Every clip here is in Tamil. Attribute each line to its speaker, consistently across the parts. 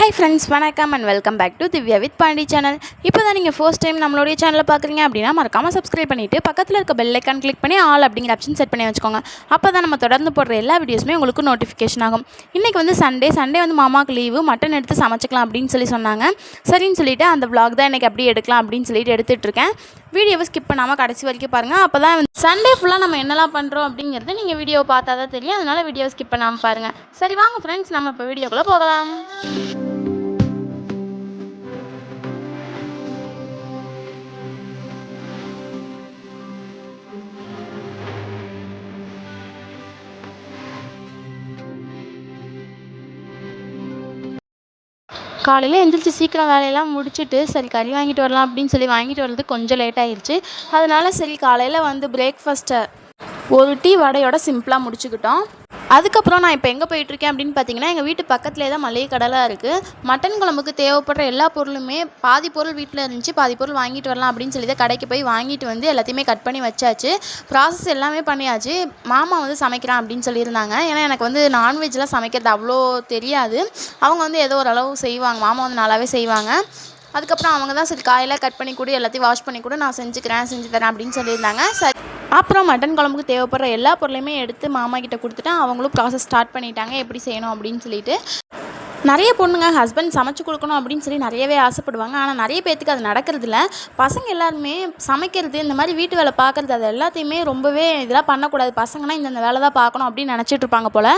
Speaker 1: ஹாய் ஃப்ரெண்ட்ஸ் வணக்கம் and welcome back to Divya with Pandi channel இப்போ தான் நீங்கள் ஃபர்ஸ்ட் டைம் நம்மளுடைய சேனலை பார்க்குறீங்க அப்படின்னா மறக்காமல் சப்ஸ்கிரைப் பண்ணிவிட்டு பக்கத்தில் இருக்க பெல் ஐக்கான் கிளிக் பண்ணி ஆல் அப்படிங்கிற ஆப்ஷன் செட் பண்ணி வச்சுக்கோங்க. அப்போ தான் நம்ம தொடர்ந்து போடுற எல்லா வீடியோஸுமே உங்களுக்கு நோட்டிஃபிகேஷன் ஆகும். இன்றைக்கி வந்து சண்டே சண்டே வந்து மாமாவுக்கு லீவு மட்டன் எடுத்து சமைச்சிக்கலாம் அப்படின்னு சொல்லி சொன்னாங்க. சரின்னு சொல்லிவிட்டு அந்த விளாக் தான் இன்றைக்கி அப்படியே எடுக்கலாம் அப்படின்னு சொல்லிட்டு எடுத்துகிட்ருக்கேன் வீடியோவை ஸ்கிப் பண்ணாமல் கடைசி வரைக்கும் பாருங்கள் அப்போ தான் சண்டே ஃபுல்லாக நம்ம என்னெல்லாம் பண்ணுறோம் அப்படிங்கிறது நீங்கள் வீடியோ பார்த்தா தான் தெரியும். அதனால் வீடியோவை ஸ்கிப் பண்ணாமல் பாருங்கள் சரி வாங்க ஃப்ரெண்ட்ஸ் நம்ம இப்போ வீடியோக்குள்ளே போகலாம். காலையில் எழுந்திரிச்சி சீக்கிரம் வேலையெல்லாம் முடிச்சுட்டு சரி கறி வாங்கிட்டு வரலாம் அப்படின்னு சொல்லி வாங்கிட்டு வரது கொஞ்சம் லேட் ஆயிடுச்சு அதனால் சரி காலையில் வந்து பிரேக்ஃபாஸ்ட்டை ஒரு டீ வடையோட சிம்பிளாக முடிச்சுக்கிட்டோம். அதுக்கப்புறம் நான் இப்போ எங்கே போயிட்டுருக்கேன் அப்படின்னு பார்த்தீங்கன்னா எங்கள் வீட்டு பக்கத்துலேயே தான் மளிகை கடைலாம் இருக்குது மட்டன் குழம்புக்கு தேவைப்படுற எல்லா பொருளுமே பாதி பொருள் வீட்டில் இருந்துச்சு பாதி பொருள் வாங்கிட்டு வரலாம் அப்படின்னு சொல்லி தான் கடைக்கு போய் வாங்கிட்டு வந்து எல்லாத்தையுமே கட் பண்ணி வச்சாச்சு. ப்ராசஸ் எல்லாமே பண்ணியாச்சு. மாமா வந்து சமைக்கிறான் அப்படின்னு சொல்லியிருந்தாங்க. ஏன்னா எனக்கு வந்து நான்வெஜ்லாம் சமைக்கிறது அவ்வளோ தெரியாது. அவங்க வந்து ஏதோ ஓரளவு செய்வாங்க. மாமா வந்து நல்லாவே செய்வாங்க. அதுக்கப்புறம் அவங்க தான் சரி காயெல்லாம் கட் பண்ணி கொடு எல்லாத்தையும் வாஷ் பண்ணி கூட நான் செஞ்சுக்கிறேன் செஞ்சு தரேன் அப்படின்னு சொல்லியிருந்தாங்க. சரி. அப்புறம் மட்டன் குழம்புக்கு தேவைப்படுற எல்லா பொருளையுமே எடுத்து மாமா கிட்ட கொடுத்துட்டேன் அவங்களும் ப்ராசஸ் ஸ்டார்ட் பண்ணிட்டாங்க. எப்படி செய்யணும் அப்படின்னு சொல்லிட்டு நிறைய பொண்ணுங்க ஹஸ்பண்ட் சமைச்சு கொடுக்கணும் அப்படின்னு சொல்லி நிறையவே ஆசைப்படுவாங்க. ஆனால் நிறைய பேர்த்துக்கு அது நடக்கிறதில்ல. பசங்க எல்லாருமே சமைக்கிறது இந்த மாதிரி வீட்டு வேலை பார்க்குறது அது எல்லாத்தையுமே ரொம்பவே இதெல்லாம் பண்ணக்கூடாது. பசங்கன்னா இந்தந்த வேலை தான் பார்க்கணும் அப்படின்னு நினச்சிட்டு இருப்பாங்க போல்.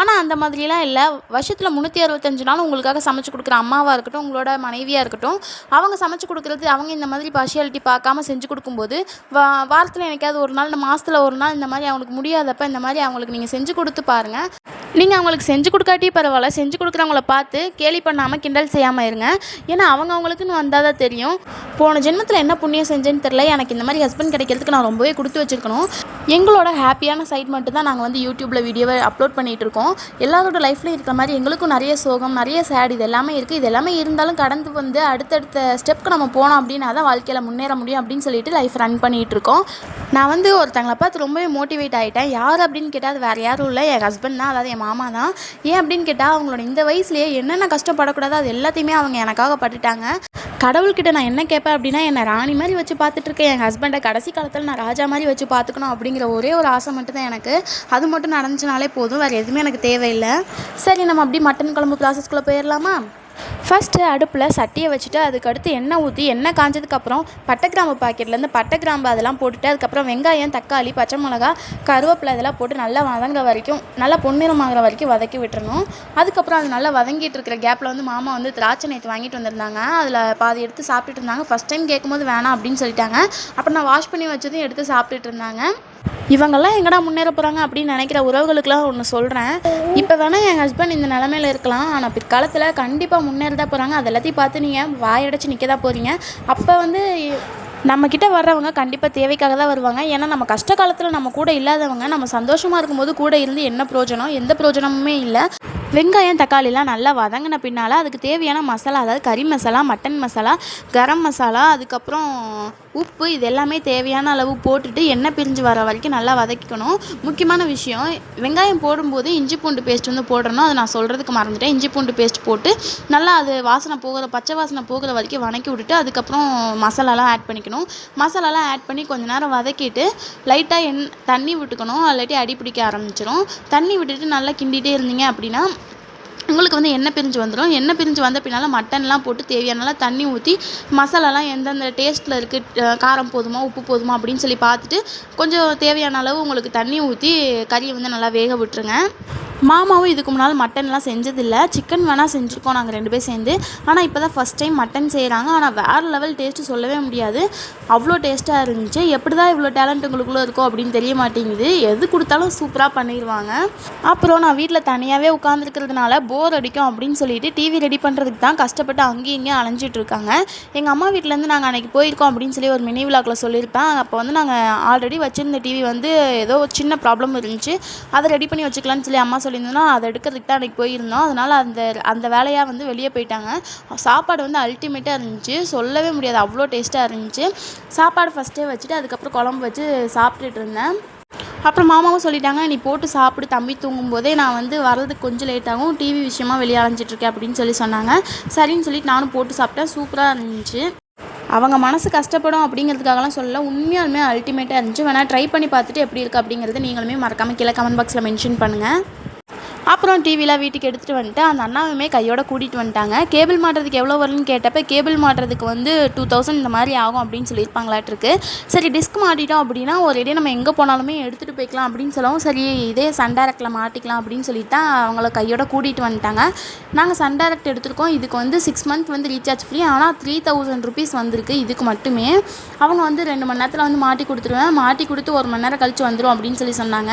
Speaker 1: ஆனால் அந்த மாதிரிலாம் இல்லை. வருஷத்தில் முந்நூற்றி அறுபத்தஞ்சு நாள் உங்களுக்காக சமைச்சு கொடுக்குற அம்மாவாக இருக்கட்டும் உங்களோட மனைவியாக இருக்கட்டும் அவங்க சமைச்சு கொடுக்குறது அவங்க இந்த மாதிரி பார்ஷியாலிட்டி பார்க்காம செஞ்சு கொடுக்கும்போது வா வாரத்தில் எனக்காவது ஒரு நாள் இந்த மாதத்தில் ஒரு நாள் இந்த மாதிரி அவங்களுக்கு முடியாதப்ப இந்த மாதிரி அவங்களுக்கு நீங்கள் செஞ்சு கொடுத்து பாருங்கள் நீங்கள் அவங்களுக்கு செஞ்சு கொடுக்காட்டி பரவாயில்ல. செஞ்சு கொடுக்குறவங்கள பார்த்து கேலி பண்ணாமல் கிண்டல் செய்யாமல் இருங்க. ஏன்னா அவங்க அவங்களுக்குன்னு வந்தால் தான் தெரியும். போன ஜென்மத்தில் என்ன புண்ணியம் செஞ்சேன்னு தெரில எனக்கு இந்த மாதிரி ஹஸ்பண்ட் கிடைக்கிறதுக்கு நான் ரொம்பவே கொடுத்து வச்சுருக்கணும். எங்களோட ஹாப்பியான சைட் மட்டும் தான் நாங்கள் வந்து யூடியூப்பில் வீடியோவை அப்லோட் பண்ணிகிட்டு இருக்கோம். எல்லாரோட லைஃப்லையும் இருக்கிற மாதிரி எங்களுக்கும் நிறைய சோகம் நிறைய சேட் இது எல்லாமே இருக்குது இது எல்லாமே இருந்தாலும் கடந்து வந்து அடுத்தடுத்த ஸ்டெப்க்கு நம்ம போனோம் அப்படின்னா தான் வாழ்க்கையில் முன்னேற முடியும் அப்படின்னு சொல்லிட்டு லைஃப் ரன் பண்ணிகிட்டு இருக்கோம். நான் வந்து ஒருத்தங்களை பார்த்து ரொம்பவே மோட்டிவேட் ஆகிட்டேன் யார் அப்படின்னு கேட்டால் அது வேறு யாரும் இல்லை. என் ஹஸ்பண்ட் தான் அதாவது என் மாமா தான். ஏன் அப்படின்னு கேட்டால் அவங்களோட இந்த வயசுலேயே என்னென்ன கஷ்டப்படக்கூடாதோ அது எல்லாத்தையுமே அவங்க எனக்காக பட்டுட்டாங்க. கடவுள்கிட்ட நான் என்ன கேட்பேன் அப்படின்னா என்னை ராணி மாதிரி வச்சு பார்த்துட்டு இருக்கேன் என் ஹஸ்பண்டை கடைசி காலத்தில் நான் ராஜா மாதிரி வச்சு பார்த்துக்கணும் அப்படிங்கிற ஒரே ஒரு ஆசை மட்டும்தான் எனக்கு. அது மட்டும் நடந்துச்சுனாலே போதும். வேறு எதுவுமே எனக்கு தேவையில்லை. சரி நம்ம அப்படி மட்டன் குழம்பு ப்ராசஸ்குள்ளே போயிடலாமா ஃபஸ்ட்டு அடுப்பில் சட்டியை வச்சுட்டு அதுக்கடுத்து எண்ணெய் ஊற்றி எண்ணெய் காஞ்சதுக்கப்புறம் பட்டை கிராம்பு பாக்கெட்லேருந்து பட்டை கிராம்பு அதெல்லாம் போட்டுட்டு அதுக்கப்புறம் வெங்காயம் தக்காளி பச்சை மிளகா கருவேப்பிலை இதெல்லாம் போட்டு நல்லா வதங்குற வரைக்கும் நல்லா பொன்னிறமாகிற வரைக்கும் வதக்கி விட்டுறணும். அதுக்கப்புறம் அது நல்லா வதங்கிட்டு இருக்கிற கேப்பில் வந்து மாமா வந்து திராட்சை நேற்று வாங்கிட்டு வந்திருந்தாங்க. அதில் பாதி எடுத்து சாப்பிட்டுட்டு இருந்தாங்க. ஃபஸ்ட் டைம் கேட்கும்போது வேணாம் அப்படின்னு சொல்லிட்டாங்க. அப்புறம் நான் வாஷ் பண்ணி வச்சதும் எடுத்து சாப்பிட்டுட்டு இருந்தாங்க. இவங்கெல்லாம் எங்கடா முன்னேற போகிறாங்க அப்படின்னு நினைக்கிற உறவுகளுக்குலாம் ஒன்று சொல்கிறேன் இப்போ வேணால் என் ஹஸ்பண்ட் இந்த நிலமையில இருக்கலாம். ஆனால் பிற்காலத்தில் கண்டிப்பாக முன்னேற தான் போகிறாங்க அது எல்லாத்தையும் பார்த்து நீங்கள் வாயடைச்சு நிற்க தான் போகிறீங்க அப்போ வந்து நம்மக்கிட்ட வர்றவங்க கண்டிப்பாக தேவைக்காக தான் வருவாங்க. ஏன்னா நம்ம கஷ்ட காலத்தில் நம்ம கூட இல்லாதவங்க நம்ம சந்தோஷமாக இருக்கும்போது கூட இருந்து என்ன பிரயோஜனம்? எந்த பிரயோஜனமுமே இல்லை. வெங்காயம் தக்காளிலாம் நல்லா வதங்கின பின்னால் அதுக்கு தேவையான மசாலா அதாவது கறி மசாலா மட்டன் மசாலா கரம் மசாலா அதுக்கப்புறம் உப்பு இது எல்லாமே தேவையான அளவு போட்டுட்டு எண்ணெய் பிரிஞ்சு வர வரைக்கும் நல்லா வதக்கிக்கணும். முக்கியமான விஷயம் வெங்காயம் போடும்போது இஞ்சி பூண்டு பேஸ்ட் வந்து போடணும். அதை நான் சொல்கிறதுக்கு மறந்துட்டேன். இஞ்சி பூண்டு பேஸ்ட் போட்டு நல்லா அது வாசனை போகிற பச்சை வாசனை போகிற வரைக்கும் வதக்கி விட்டுட்டு அதுக்கப்புறம் மசாலாலாம் ஆட் பண்ணிக்கணும். மசாலாலாம் ஆட் பண்ணி கொஞ்ச நேரம் வதக்கிட்டு லைட்டாக எண் தண்ணி விட்டுக்கணும். இல்லாட்டி அடி பிடிக்க ஆரம்பிச்சிடும் தண்ணி விட்டுட்டு நல்லா கிண்டிகிட்டே இருந்தீங்க அப்படின்னா உங்களுக்கு வந்து எண்ணெய் பிரிஞ்சு வந்துடும் எண்ணெய் பிரிஞ்சு வந்த பின்னால் மட்டன்லாம் போட்டு தேவையானலாம் தண்ணி ஊற்றி மசாலாலாம் எந்தெந்த டேஸ்ட்டில் இருக்குது காரம் போதுமா உப்பு போதுமா அப்படின்னு சொல்லி பார்த்துட்டு கொஞ்சம் தேவையான அளவு உங்களுக்கு தண்ணி ஊற்றி கறியை வந்து நல்லா வேக விட்டுருங்க. மாமாவும் இதுக்கு முன்னால் மட்டன்லாம் செஞ்சதில்லை. சிக்கன் வேணால் செஞ்சுருக்கோம் நாங்கள் ரெண்டு பேர் சேர்ந்து. ஆனால் இப்போ தான் ஃபஸ்ட் டைம் மட்டன் செய்கிறாங்க ஆனால் வேறு லெவல் டேஸ்ட்டு சொல்லவே முடியாது. அவ்வளோ டேஸ்ட்டாக இருந்துச்சு. எப்படி தான் இவ்வளோ டேலண்ட் உங்களுக்குள்ளே இருக்கோ அப்படின்னு தெரிய மாட்டேங்குது. எது கொடுத்தாலும் சூப்பராக பண்ணிடுவாங்க அப்புறம் நான் வீட்டில் தனியாகவே உட்காந்துருக்கிறதுனால போர் அடிக்கும் அப்படின்னு சொல்லிட்டு டிவி ரெடி பண்ணுறதுக்கு தான் கஷ்டப்பட்டு அங்கேயும் இங்கேயும் அலைஞ்சிட்டு இருக்காங்க. எங்கள் அம்மா வீட்டிலேருந்து நாங்கள் அன்றைக்கி போயிருக்கோம் அப்படின்னு சொல்லி ஒரு மினி விழாக்கில் சொல்லியிருப்பேன். அப்போ வந்து நாங்கள் ஆல்ரெடி வச்சுருந்த டிவி வந்து ஏதோ ஒரு சின்ன ப்ராப்ளம் இருந்துச்சு. அதை ரெடி பண்ணி வச்சுக்கலான்னு சொல்லி அம்மா சொல்லியிருந்தோன்னா அதை எடுக்கிறதுக்கு தான் அன்றைக்கி போயிருந்தோம். அதனால் அந்த அந்த வேலையாக வந்து வெளியே போயிட்டாங்க. சாப்பாடு வந்து அல்டிமேட்டாக இருந்துச்சு. சொல்லவே முடியாது. அவ்வளோ டேஸ்ட்டாக இருந்துச்சு. சாப்பாடு ஃபஸ்ட்டே வச்சுட்டு அதுக்கப்புறம் குழம்பு வச்சு சாப்பிட்டுட்டு இருந்தேன். அப்புறம் மாமாவும் சொல்லிட்டாங்க நீ போட்டு சாப்பிடு. தம்பி தூங்கும்போதே நான் வந்து வர்றதுக்கு கொஞ்சம் லேட்டாகும் டிவி விஷயமா வெளியே அலைஞ்சிட்ருக்கேன் அப்படின்னு சொல்லி சொன்னாங்க. சரின்னு சொல்லிட்டு நானும் போட்டு சாப்பிட்டேன். சூப்பராக இருந்துச்சு. அவங்க மனசு கஷ்டப்படும் அப்படிங்கிறதுக்காகலாம் சொல்லல. உண்மையாலுமே அல்டிமேட்டாக இருந்துச்சு. வேணால் ட்ரை பண்ணி பார்த்துட்டு எப்படி இருக்குது அப்படிங்கிறது நீங்களுமே மறக்காமல் கீழே கமெண்ட் பாக்ஸில் மென்ஷன் பண்ணுங்கள் அப்புறம் டிவிலாம் வீட்டுக்கு எடுத்துகிட்டு வந்துட்டு அந்த அண்ணாவுமே கையோட கூட்டிகிட்டு வந்துட்டாங்க. கேபிள் மாட்டுறதுக்கு எவ்வளோ வரும்னு கேட்டப்ப கேபிள் மாட்டுறதுக்கு வந்து டூ தௌசண்ட் இந்த மாதிரி ஆகும் அப்படின்னு சொல்லியிருப்பாங்களாட்டிருக்கு சரி டிஸ்க் மாட்டிட்டோம் அப்படின்னா ஒரு இடையே நம்ம எங்கே போனாலுமே எடுத்துகிட்டு போய்க்கலாம் அப்படின்னு சொல்லவும் சரி இதே சன் டேரக்டில் மாட்டிக்கலாம் அப்படின்னு சொல்லிட்டு தான் அவங்கள கையோட கூட்டிகிட்டு வந்துட்டாங்க. நாங்கள் சன் டேரக்ட் எடுத்திருக்கோம். இதுக்கு வந்து சிக்ஸ் மந்த் வந்து ரீசார்ஜ் ஃப்ரீ ஆனால் த்ரீ தௌசண்ட் ருபீஸ் வந்திருக்கு இதுக்கு மட்டுமே. அவங்க வந்து ரெண்டு மணி நேரத்தில் வந்து மாட்டி கொடுத்துருவேன். மாட்டி கொடுத்து ஒரு மணி நேரம் கழித்து வந்துடும் அப்படின்னு சொல்லி சொன்னாங்க.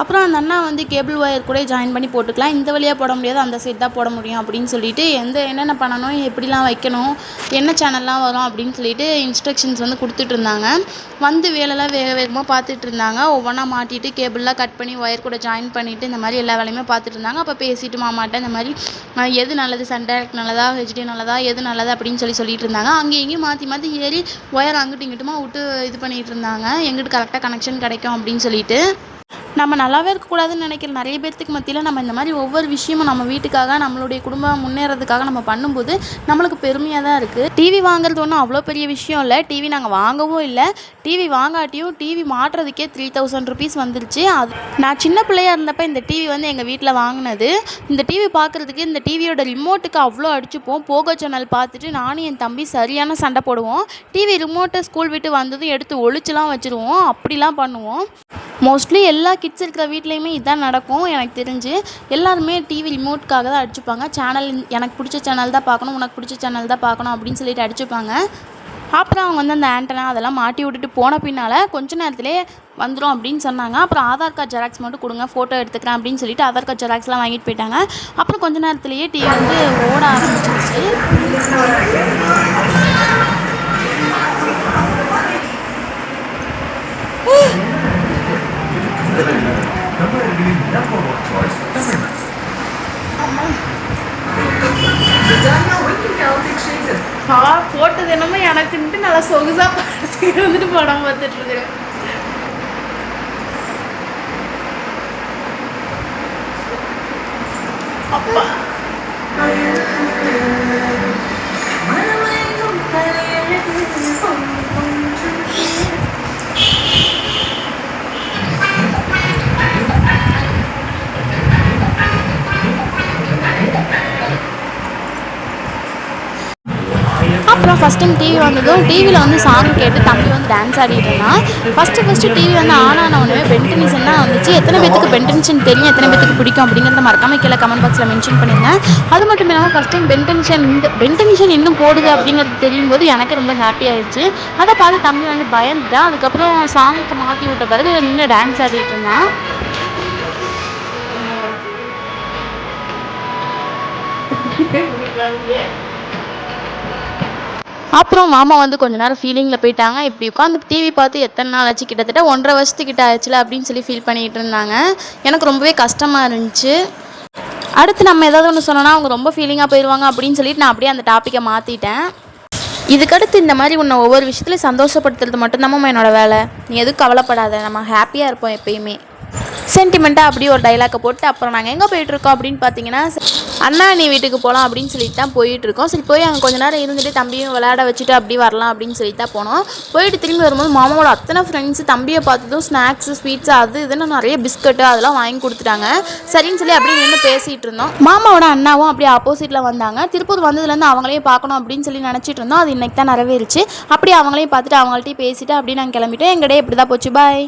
Speaker 1: அப்புறம் அந்த அண்ணா வந்து கேபிள் ஒயர் கூட ஜாயின் பண்ணி போட்டுக்கலாம். இந்த வழியாக போட முடியாது. அந்த சைடு தான் போட முடியும் அப்படின்னு சொல்லிட்டு எந்த என்னென்ன பண்ணணும் எப்படிலாம் வைக்கணும் என்ன சேனல்லாம் வரும் அப்படின்னு சொல்லிட்டு இன்ஸ்ட்ரக்ஷன்ஸ் வந்து கொடுத்துட்டு இருந்தாங்க. வந்து வேலைலாம் வேக வேகமாக பார்த்துட்டு இருந்தாங்க. ஒவ்வொன்றா மாட்டிட்டு கேபிள்லாம் கட் பண்ணி ஒயர் கூட ஜாயின் பண்ணிவிட்டு இந்த மாதிரி எல்லா வேலையுமே பார்த்துட்டு இருந்தாங்க. அப்போ பேசிட்டு மாமாட்ட இந்த மாதிரி எது நல்லது? சன்டேரக்ட் நல்லதா? ஹெச்டி நல்லதா? எது நல்லது? அப்படின்னு சொல்லி சொல்லிட்டு இருந்தாங்க. அங்கேயும் இங்கேயும் மாற்றி மாற்றி ஏறி ஒயர் அங்கிட்டும் இங்கிட்டுமா விட்டு இது பண்ணிகிட்டு இருந்தாங்க. எங்கிட்டு கரெக்டாக கனெக்ஷன் கிடைக்கும் அப்படின்னு சொல்லிட்டு. நம்ம நல்லாவே இருக்கக்கூடாதுன்னு நினைக்கிற நிறைய பேர்த்துக்கு மத்தியில் நம்ம இந்த மாதிரி ஒவ்வொரு விஷயமும் நம்ம வீட்டுக்காக நம்மளுடைய குடும்பம் முன்னேறதுக்காக நம்ம பண்ணும்போது நம்மளுக்கு பெருமையாக தான் இருக்குது டிவி வாங்குறது ஒன்றும் அவ்வளோ பெரிய விஷயம் இல்லை. டிவி நாங்கள் வாங்கவும் இல்லை. டிவி வாங்காட்டியும் டிவி மாட்டுறதுக்கே த்ரீ தௌசண்ட் ருபீஸ் வந்துருச்சு. அது நான் சின்ன பிள்ளையா இருந்தப்போ இந்த டிவி வந்து எங்கள் வீட்டில் வாங்கினது. இந்த டிவி பார்க்குறதுக்கு இந்த டிவியோட ரிமோட்டுக்கு அவ்வளோ அடிச்சுப்போம். போகோ சேனல் பார்த்துட்டு நானும் என் தம்பி சரியான சண்டை போடுவோம். டிவி ரிமோட்டை ஸ்கூல் விட்டு வந்ததும் எடுத்து ஒழிச்சுலாம் வச்சுருவோம். அப்படிலாம் பண்ணுவோம். மோஸ்ட்லி எல்லா கிட்ஸ் இருக்கிற வீட்லேயுமே இதுதான் நடக்கும் எனக்கு தெரிஞ்சு. எல்லாருமே டிவி ரிமோட்காக தான் அடிச்சுப்பாங்க. சேனல் எனக்கு பிடிச்ச சேனல் தான் பார்க்கணும் உனக்கு பிடிச்ச சேனல் தான் பார்க்கணும் அப்படின்னு சொல்லிட்டு அடிச்சுப்பாங்க. அப்புறம் அவங்க வந்து அந்த ஆண்டனா அதெல்லாம் மாட்டி விட்டுட்டு போன பின்னால் கொஞ்ச நேரத்திலே வந்துடும் அப்படின்னு சொன்னாங்க. அப்புறம் ஆதார் கார்டு ஜெராக்ஸ் மட்டும் கொடுங்க ஃபோட்டோ எடுத்துக்கிறேன் அப்படின்னு சொல்லிட்டு ஆதார் கார்டு ஜெராக்ஸ்லாம் வாங்கிட்டு போயிட்டாங்க. அப்புறம் கொஞ்ச நேரத்திலேயே டிவி வந்து ஓட ஆரம்பிச்சிருச்சு. ஆ போட்டது என்னமோ எனக்குன்ட்டு நல்லா சொகுசா பார்த்துட்டு வந்துட்டு படம் பார்த்துட்டு இருக்கிறேன் அப்பா. அதுக்கப்புறம் ஃபஸ்ட் டைம் டிவி வந்ததும் டிவியில் வந்து சாங் கேட்டு தம்பி வந்து டான்ஸ் ஆடிட்டு இருந்தான். ஃபஸ்ட்டு ஃபஸ்ட்டு டிவி வந்து ஆன் ஆன உடனே பென்டெனிஷன் தான் வந்துச்சு? எத்தனை பேத்துக்கு பென்டென்ஷன் தெரியும். எத்தனை பேத்துக்கு பிடிக்கும் அப்படிங்கிறத மறக்காம கீழே கமெண்ட் பாக்ஸில் மென்ஷன் பண்ணியிருந்தேன் அது மட்டும் இல்லாமல் ஃபஸ்ட் டைம் பென்டென்ஷன் இந்த பென்டென்ஷன் இன்னும் போடுது அப்படிங்கிறது தெரியும் போது எனக்கு ரொம்ப ஹாப்பி ஆயிடுச்சு. அதை பார்த்து தம்பி வந்து பயந்துட்டான். அதுக்கப்புறம் சாங்க்கு மாற்றி விட்ட பிறகு நின்று டான்ஸ் ஆடிட்டு இருந்தான். அப்புறம் மாமா வந்து கொஞ்ச நேரம் ஃபீலிங்கில் போயிட்டாங்க. இப்படி உட்காந்து டிவி பார்த்து எத்தனை நாள் ஆச்சு? கிட்டத்தட்ட ஒன்றரை வருஷத்துக்கிட்ட ஆச்சுல அப்படின்னு சொல்லி ஃபீல் பண்ணிகிட்டு இருந்தாங்க. எனக்கு ரொம்பவே கஷ்டமாக இருந்துச்சு. அடுத்து நம்ம ஏதாவது ஒன்று சொன்னோன்னா அவங்க ரொம்ப ஃபீலிங்காக போயிடுவாங்க அப்படின்னு சொல்லிட்டு நான் அப்படியே அந்த டாப்பிக்கை மாற்றிட்டேன் இதுக்கடுத்து இந்த மாதிரி உன்னை ஒவ்வொரு விஷயத்துலையும் சந்தோஷப்படுத்துறது மட்டும்தான் என்னோடய வேலை. நீ எதுவும் கவலைப்படாத. நம்ம ஹாப்பியாக இருப்போம் எப்பயுமே. சென்டிமெண்ட்டாக அப்படியே ஒரு டைலாக்கை போட்டு அப்புறம் நாங்கள் எங்கே போயிட்டுருக்கோம் அப்படின்னு பார்த்தீங்கன்னா அண்ணா நீ வீட்டுக்கு போகலாம் அப்படின்னு சொல்லிட்டு தான் போயிட்டுருக்கோம் சரி போய் அங்கே கொஞ்ச நேரம் இருந்துட்டு தம்பியும் விளையாட வச்சுட்டு அப்படி வரலாம் அப்படின்னு சொல்லி தான் போனோம். போயிட்டு திரும்பி வரும்போது மாமாவோட அத்தனை ஃப்ரெண்ட்ஸு தம்பியை பார்த்ததும் ஸ்நாக்ஸு ஸ்வீட்ஸு அது இதுன்னு நிறைய பிஸ்கட்டு அதெல்லாம் வாங்கி கொடுத்துட்டாங்க. சரின்னு சொல்லி அப்படியே நின்று பேசிகிட்டு இருந்தோம். மாமாவோட அண்ணாவும் அப்படியே ஆப்போசிட்டில் வந்தாங்க. திருப்பூர் வந்ததுலேருந்து அவங்களையும் பார்க்கணும் அப்படின்னு சொல்லி நினச்சிட்டு இருந்தோம். அது இன்றைக்கி தான் நிறைவேறிச்சு. அப்படியே அவங்களையும் பார்த்துட்டு அவங்கள்ட்டையும் பேசிவிட்டு அப்படியே நாங்கள் கிளம்பிட்டோம். எங்கள் இப்படி தான் போச்சு. பாய்